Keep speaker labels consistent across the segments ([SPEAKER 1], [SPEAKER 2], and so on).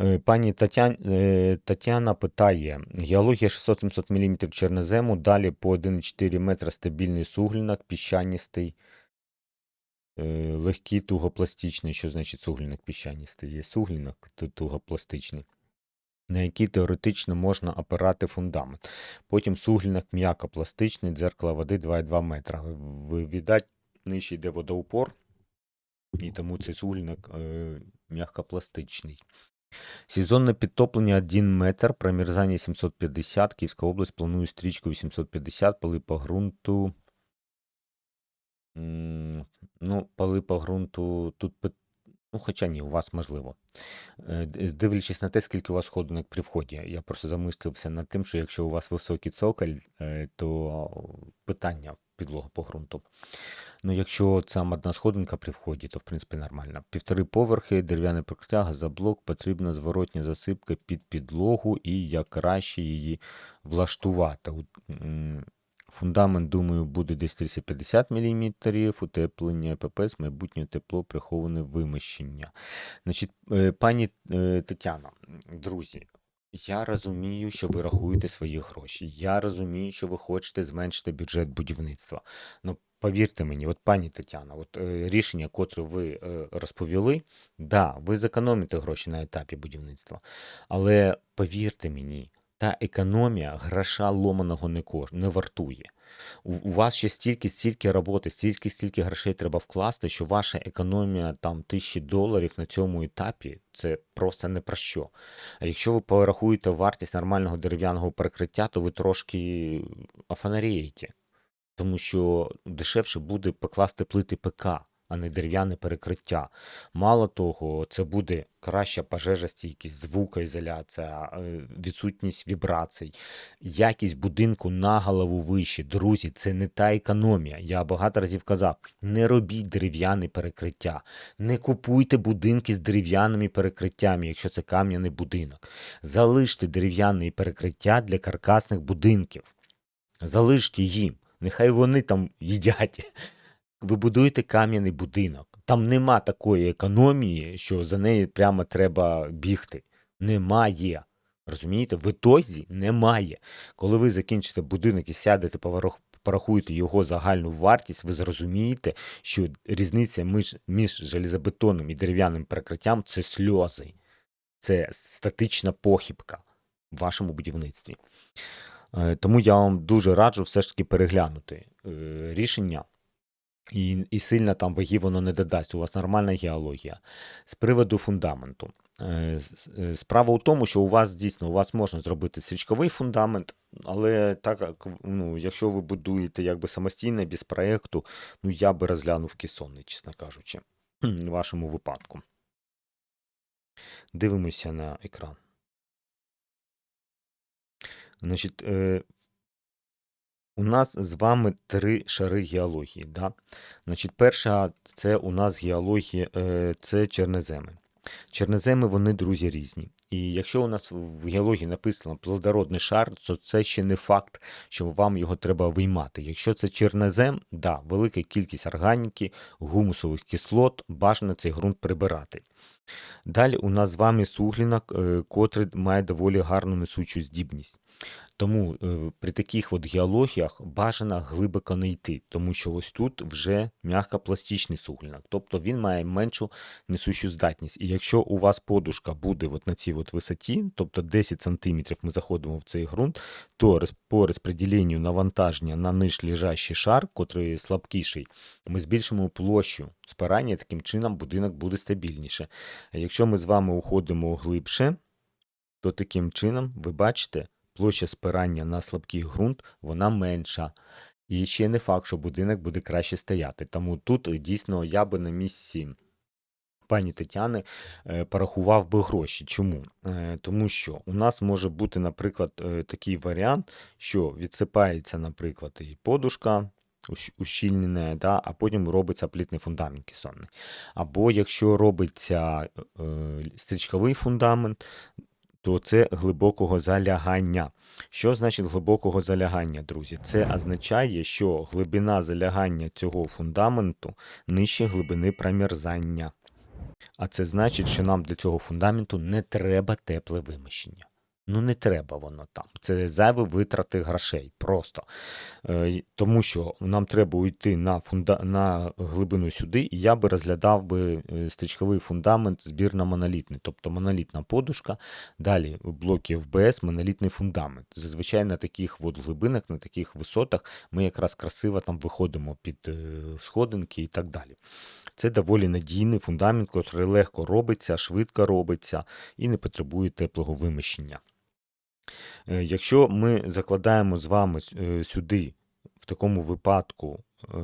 [SPEAKER 1] Е, Пані Тетян... е, Тетяна питає: геологія 600-700 мм чорнозему, далі по 1,4 метра стабільний суглінок, піщаністий, е, легкий тугопластичний. Що значить суглінок піщаністий? Є суглінок тугопластичний, на який теоретично можна опирати фундамент. Потім суглінок м'якопластичний, дзеркало води 2,2 метра. Віддать, нижче йде водоупор, і тому цей суглінок е, м'якопластичний. Сезонне підтоплення 1 метр, промерзання 750, Київська область планує стрічку 850, поли по ґрунту. Ну, поли по ґрунту тут, ну, хоча ні, у вас можливо. Е, Дивлячись на те, скільки у вас сходинок при вході. Я просто замислився над тим, що якщо у вас високий цоколь, е, то питання підлога по ґрунту. Ну, якщо там одна сходинка при вході, то в принципі нормально. Півтори поверхи, дерев'яне прикриття, газоблок, потрібна зворотня засипка під підлогу і як краще її влаштувати. Фундамент, думаю, буде десь 350 мм, утеплення ППС, майбутнє тепло, приховане вимощення. Значить, е, пані е, Тетяно, друзі, я розумію, що ви рахуєте свої гроші. Я розумію, що ви хочете зменшити бюджет будівництва. Ну, повірте мені, от пані Тетяна, от е, рішення, котре ви е, розповіли, да, ви зекономите гроші на етапі будівництва. Але повірте мені, та економія гроша ломаного не, кож, не вартує. У, вас ще стільки, стільки роботи, стільки, стільки грошей треба вкласти, що ваша економія там тисячі доларів на цьому етапі це просто не про що. А якщо ви порахуєте вартість нормального дерев'яного перекриття, то ви трошки офанарієте. Тому що дешевше буде покласти плити ПК, а не дерев'яне перекриття. Мало того, це буде краща пожежостійкість, звукоізоляція, е, відсутність вібрацій, якість будинку на голову вище. Друзі, це не та економія. Я багато разів казав: не робіть дерев'яне перекриття, не купуйте будинки з дерев'яними перекриттями, якщо це кам'яний будинок. Залиште дерев'яне перекриття для каркасних будинків. Залиште їм. Нехай вони там їдять. Ви будуєте кам'яний будинок. Там нема такої економії, що за неї прямо треба бігти. Немає. Розумієте? В ітозі немає. Коли ви закінчите будинок і сядете, порахуєте його загальну вартість, ви зрозумієте, що різниця між, між железобетонним і дерев'яним перекриттям це сльози. Це статична похибка в вашому будівництві. Е, Тому я вам дуже раджу все ж таки переглянути е, рішення. І, і сильно там ваги воно не додасть. У вас нормальна геологія. З приводу фундаменту. Е, е, Справа у тому, що у вас дійсно у вас можна зробити стрічковий фундамент, але так як ну, якщо ви будуєте якби самостійно, без проєкту, ну я би розглянув кесонний, чесно кажучи, в вашому випадку. Дивимося на екран. Значить, е, у нас з вами три шари геології. Да? Значить, перша це у нас геологія, е, це черноземи. Черноземи, вони, друзі, різні. І якщо у нас в геології написано плодородний шар, то це ще не факт, що вам його треба виймати. Якщо це чорнозем, да, велика кількість органіки, гумусових кислот, бажано цей ґрунт прибирати. Далі у нас з вами суглінок, е, котрий має доволі гарну несучу здібність. Тому е, при таких от геологіях бажано глибоко не йти, тому що ось тут вже м'якопластичний суглінок, тобто він має меншу несущу здатність. І якщо у вас подушка буде от на цій от висоті, тобто 10 см ми заходимо в цей ґрунт, то по розподіленню навантаження на ниж лежащий шар, котрий слабкіший, ми збільшимо площу спирання, таким чином будинок буде стабільніше. Якщо ми з вами уходимо глибше, то таким чином, ви бачите, площа спирання на слабкий ґрунт, вона менша. І ще не факт, що будинок буде краще стояти. Тому тут е, дійсно я би на місці пані Тетяни е, порахував би гроші. Чому? Е, Тому що у нас може бути, наприклад, такий варіант, що відсипається, наприклад, і подушка. ущ- Ущільнена, да, а потім робиться плітний фундамент кесонний. Або якщо робиться е, стрічковий фундамент, то це глибокого залягання. Що значить глибокого залягання, друзі? Це означає, що глибина залягання цього фундаменту нижче глибини промерзання. А це значить, що нам для цього фундаменту не треба тепле вимощення. Ну, не треба воно там. Це зайві витрати грошей просто. Е, Тому що нам треба уйти на, фунда... на глибину сюди, і я би розглядав би е, стрічковий фундамент збірно-монолітний, тобто монолітна подушка, далі в блокі ФБС монолітний фундамент. Зазвичай на таких от глибинах, на таких висотах ми якраз красиво там виходимо під е, сходинки і так далі. Це доволі надійний фундамент, який легко робиться, швидко робиться і не потребує теплого вимощення. Е, Якщо ми закладаємо з вами е, сюди, в такому випадку, е,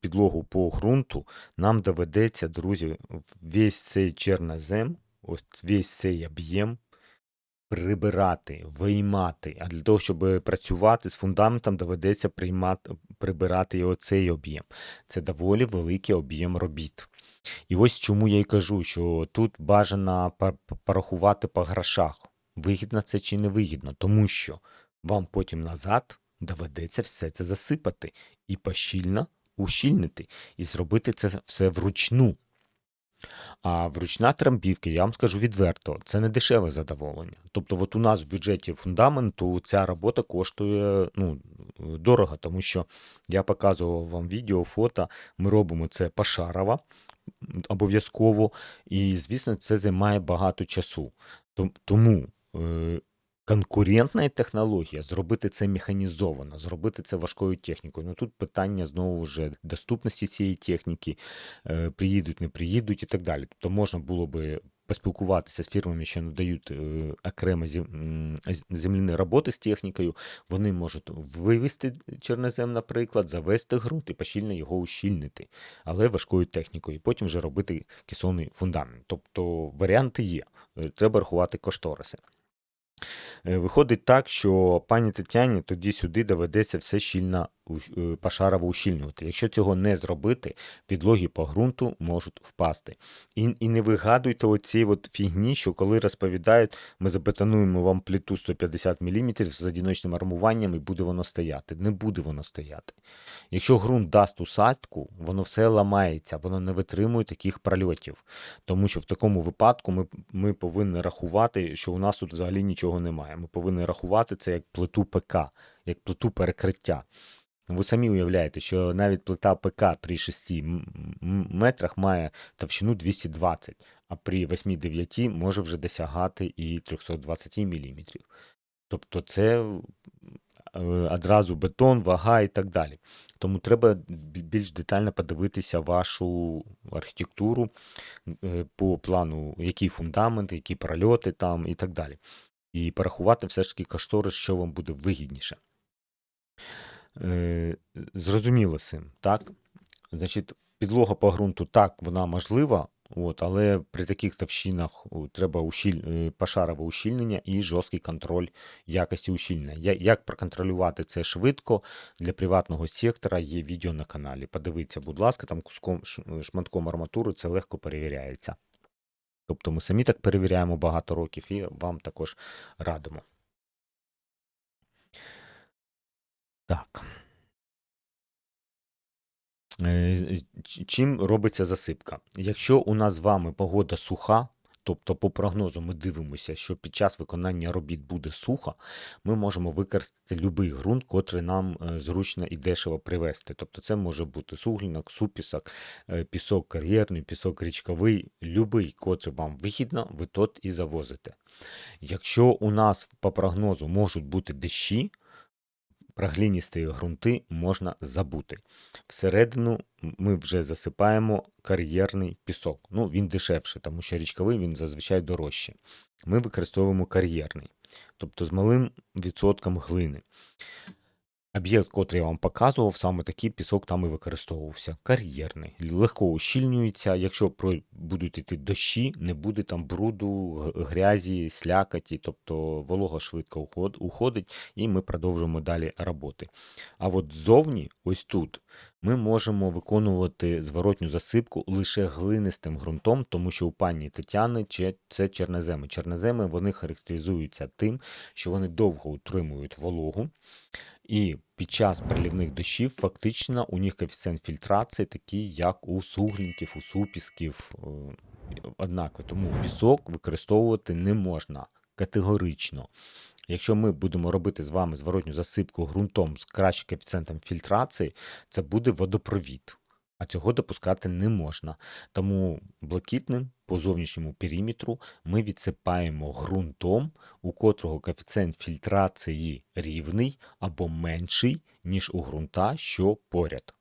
[SPEAKER 1] підлогу по ґрунту, нам доведеться, друзі, весь цей чернозем, ось весь цей об'єм прибирати, виймати. А для того, щоб працювати з фундаментом, доведеться приймати, прибирати і оцей об'єм. Це доволі великий об'єм робіт. І ось чому я й кажу, що тут бажано порахувати по грошах, вигідно це чи не вигідно, тому що вам потім назад доведеться все це засипати і пощільно ущільнити, і зробити це все вручну. А вручна трамбівка, я вам скажу відверто, це не дешеве задоволення. Тобто, от у нас в бюджеті фундаменту ця робота коштує ну, дорого, тому що я показував вам відео, фото, ми робимо це пошарово обов'язково, і, звісно, це займає багато часу. Тому е, конкурентна технологія зробити це механізовано, зробити це важкою технікою. Ну тут питання знову ж доступності цієї техніки, е, приїдуть, не приїдуть і так далі. Тобто можна було би поспілкуватися з фірмами, що надають е, окремо зем- м, з- земляні роботи з технікою. Вони можуть вивести чорнозем, наприклад, завести ґрунт і пощільно його ущільнити, але важкою технікою, і потім вже робити кесонний фундамент. Тобто варіанти є. Треба рахувати кошториси. Е, Виходить так, що пані Тетяні тоді сюди доведеться все щільно пошарово ущільнювати. Якщо цього не зробити, підлоги по ґрунту можуть впасти. І, і не вигадуйте оці от фігні, що коли розповідають, ми забетонуємо вам плиту 150 мм з одиночним армуванням і буде воно стояти. Не буде воно стояти. Якщо ґрунт дасть усадку, воно все ламається, воно не витримує таких прольотів. Тому що в такому випадку ми, ми повинні рахувати, що у нас тут взагалі нічого немає. Ми повинні рахувати це як плиту ПК, як плиту перекриття. Ви самі уявляєте, що навіть плита ПК при 6 м- м- метрах має товщину 220, а при 8-9 може вже досягати і 320 мм. Тобто це е, одразу бетон, вага і так далі. Тому треба більш детально подивитися вашу архітектуру е, по плану, який фундамент, які прольоти там і так далі. І порахувати все ж таки кошторис, що вам буде вигідніше. Е, Зрозуміло цим, так? Значить, підлога по ґрунту так, вона можлива, от, але при таких товщинах треба ущіль... е, пошарове ущільнення і жорсткий контроль якості ущільнення. Як проконтролювати це швидко для приватного сектора є відео на каналі. Подивіться, будь ласка, там куском шматком арматури це легко перевіряється. Тобто ми самі так перевіряємо багато років і вам також радимо. Так. Е, Чим робиться засипка? Якщо у нас з вами погода суха, тобто по прогнозу ми дивимося, що під час виконання робіт буде сухо, ми можемо використати будь-який ґрунт, котрий нам е, зручно і дешево привезти. Тобто це може бути суглінок, супісок, е, пісок кар'єрний, пісок річковий, любий, котрий вам вигідно, ви тот і завозите. Якщо у нас по прогнозу можуть бути дощі, про гліністі ґрунти можна забути. Всередину ми вже засипаємо кар'єрний пісок. Ну, він дешевший, тому що річковий він зазвичай дорожчий. Ми використовуємо кар'єрний, тобто з малим відсотком глини. Об'єкт, котрий я вам показував, саме такий пісок там і використовувався. Кар'єрний, легко ущільнюється. Якщо будуть йти дощі, не буде там бруду, грязі, слякаті, тобто волога швидко уходить, і ми продовжуємо далі роботи. А от ззовні, ось тут, ми можемо виконувати зворотню засипку лише глинистим ґрунтом, тому що у пані Тетяни це чорноземи. Чорноземи вони характеризуються тим, що вони довго утримують вологу. І під час прилівних дощів фактично у них коефіцієнт фільтрації такий, як у суглінків, у супісків, е. Тому пісок використовувати не можна категорично. Якщо ми будемо робити з вами зворотню засипку ґрунтом з кращим коефіцієнтом фільтрації, це буде водопровід. А цього допускати не можна. Тому блакитним по зовнішньому периметру ми відсипаємо ґрунтом, у котрого коефіцієнт фільтрації рівний або менший, ніж у ґрунта, що поряд.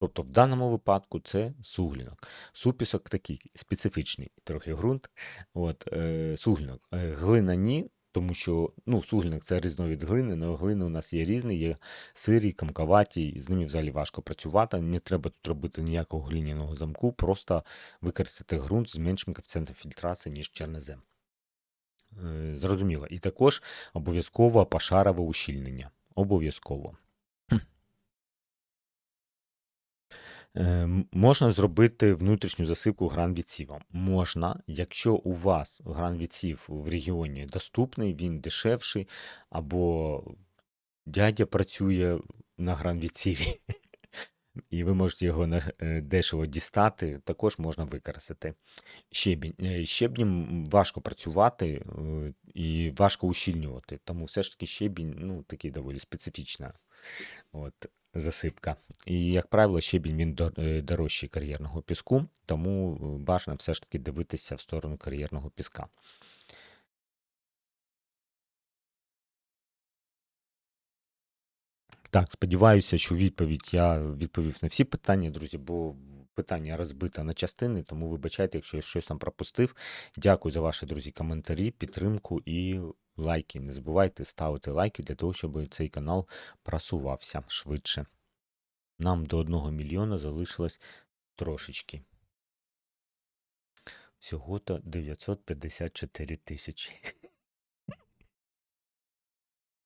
[SPEAKER 1] Тобто в даному випадку це суглінок. Супісок такий специфічний трохи ґрунт. От, е, суглінок. Е, глина ні, тому що ну, суглінок це різновид глини, але глини у нас є різні, є сирі, камкаваті, з ними взагалі важко працювати. Не треба тут робити ніякого глиняного замку, просто використати ґрунт з меншим коефіцієнтом фільтрації, ніж чорнозем. Е, Зрозуміло. І також обов'язково пошарове ущільнення. Обов'язково. Е, м- Можна зробити внутрішню засипку гранвідсівом. Можна, якщо у вас гранвідсів в регіоні доступний, він дешевший, або дядя працює на гранвідсіві, і ви можете його е, дешево дістати, також можна використати. Щебінь. Е, Щебнем важко працювати е, і важко ущільнювати, тому все ж таки щебінь ну, такий доволі специфічна от, засипка. І, як правило, щебінь він е, дорожчий кар'єрного піску, тому е, бажано все ж таки дивитися в сторону кар'єрного піска. Так, сподіваюся, що відповідь я відповів на всі питання, друзі, бо питання розбите на частини, тому вибачайте, якщо я щось там пропустив. Дякую за ваші, друзі, коментарі, підтримку і лайки. Не забувайте ставити лайки для того, щоб цей канал просувався швидше. Нам до 1 мільйона залишилось трошечки. Всього-то 954 тисячі.